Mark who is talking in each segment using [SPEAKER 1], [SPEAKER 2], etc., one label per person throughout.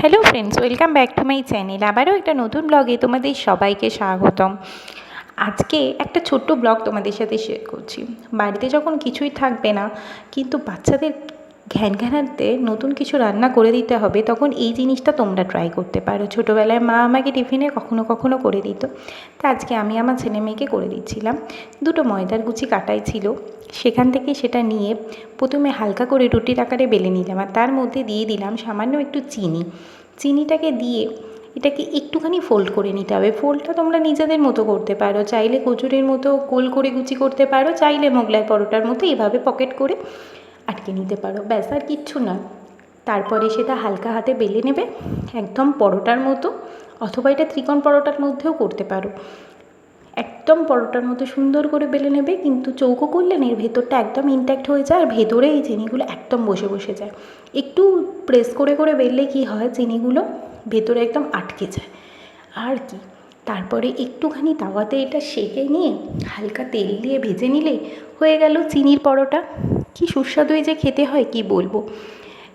[SPEAKER 1] Hello friends welcome back to my channel আবারও একটা নতুন ব্লগে তোমাদের সবাইকে স্বাগতম। আজকে একটা ছোট্ট ব্লগ তোমাদের সাথে শেয়ার করছি। বাড়িতে যখন কিছুই থাকবে না, কিন্তু বাচ্চাদের ঘ্যান ঘ্যানাতে নতুন কিছু রান্না করে দিতে হবে, তখন এই জিনিসটা তোমরা ট্রাই করতে পারো। ছোটোবেলায় মা আমাকে টিফিনে কখনো কখনো করে দিত। তা আজকে আমি আমার ছেলে মেয়েকে করে দিচ্ছিলাম। দুটো ময়দার গুচি কাটাই ছিল। সেখান থেকে সেটা নিয়ে প্রথমে হালকা করে রুটির আকারে বেলে নিলাম আর তার মধ্যে দিয়ে দিলাম সামান্য একটু চিনি। চিনিটাকে দিয়ে এটাকে একটুখানি ফোল্ড করে নিতে হবে। ফোল্ডটা তোমরা নিজেদের মতো করতে পারো। চাইলে কচুরির মতো গোল করে গুচি করতে পারো। চাইলে মোগলাই পরোটার মতো এভাবে পকেট করে আটকে নিতে পারো। ব্যাস, আর কিচ্ছু না। তারপরে সেটা হালকা হাতে বেলে নেবে, একদম পরোটার মতো, অথবা এটা ত্রিকোণ পরোটার মধ্যেও করতে পারো। একদম পরোটার মতো সুন্দর করে বেলে নেবে, কিন্তু চৌকো করলে না এর ভেতরটা একদম ইনট্যাক্ট হয়ে যায়, আর ভেতরে এই চিনিগুলো একদম বসে বসে যায়। একটু প্রেস করে করে বেললে কী হয়, চিনিগুলো ভেতরে একদম আটকে যায়। আর কি? তারপরে একটুখানি তাওয়াতে এটা সেঁকে নিয়ে হালকা তেল দিয়ে ভেজে নিলে হয়ে গেল চিনির পরোটা। কি সুস্বাদু যে খেতে হয়, কি বলব?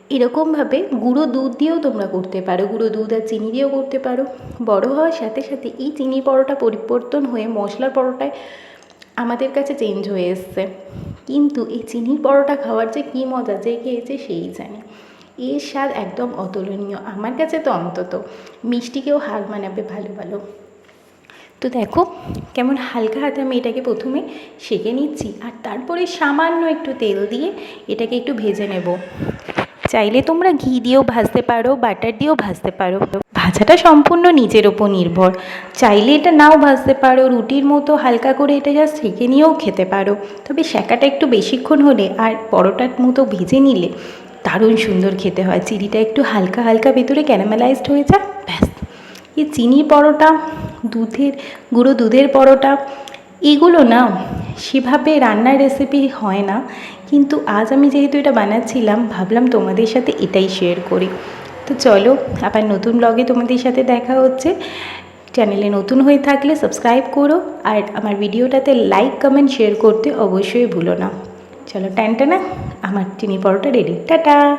[SPEAKER 1] এরকমভাবে গুঁড়ো দুধ দিয়েও তোমরা করতে পারো। গুঁড়ো দুধ আর চিনি দিয়েও করতে পারো। বড় হওয়ার সাথে সাথে এই চিনি পরোটা পরিবর্তন হয়ে মশলার পরোটায় আমাদের কাছে চেঞ্জ হয়ে এসছে। কিন্তু এই চিনির পরোটা খাওয়ার যে কী মজা, যে খেয়েছে সেই জানে। এর স্বাদ একদম অতুলনীয়। আমার কাছে তো অন্তত মিষ্টিকেও হার মানাবে ভালো ভালো। তো দেখো, কেমন হালকা হাতে আমি এটাকে প্রথমে সেঁকে নিচ্ছি আর তারপরে সামান্য একটু তেল দিয়ে এটাকে একটু ভেজে নেব। চাইলে তোমরা ঘি দিয়েও ভাজতে পারো, বাটার দিয়েও ভাজতে পারো। ভাজাটা সম্পূর্ণ নিজের ওপর নির্ভর। চাইলে এটা নাও ভাজতে পারো, রুটির মতো হালকা করে এটা জাস্ট সেঁকে নিয়েও খেতে পারো। তবে সেঁকাটা একটু বেশিক্ষণ হলে আর পরোটার মতো ভেজে নিলে দারুণ সুন্দর খেতে হয়। চিনিটা একটু হালকা হালকা ভেতরে ক্যারামেলাইজড হয়ে যায়, ব্যাস। এই চিনি পরোটা দুধের, গুঁড়ো দুধের পরোটা। এগুলো না সেভাবে রান্নার রেসিপি হয় না। কিন্তু আজ আমি যেহেতু এটা বানাচ্ছিলাম, ভাবলাম তোমাদের সাথে এটাই শেয়ার করি। তো চলো, আবার নতুন ব্লগে তোমাদের সাথে দেখা হচ্ছে। চ্যানেলে নতুন হয়ে থাকলে সাবস্ক্রাইব করো আর আমার ভিডিওটাতে লাইক কমেন্ট শেয়ার করতে অবশ্যই ভুলো না। চলো, টান, টানা আমার চিনি পরোটা রেডি টাটা!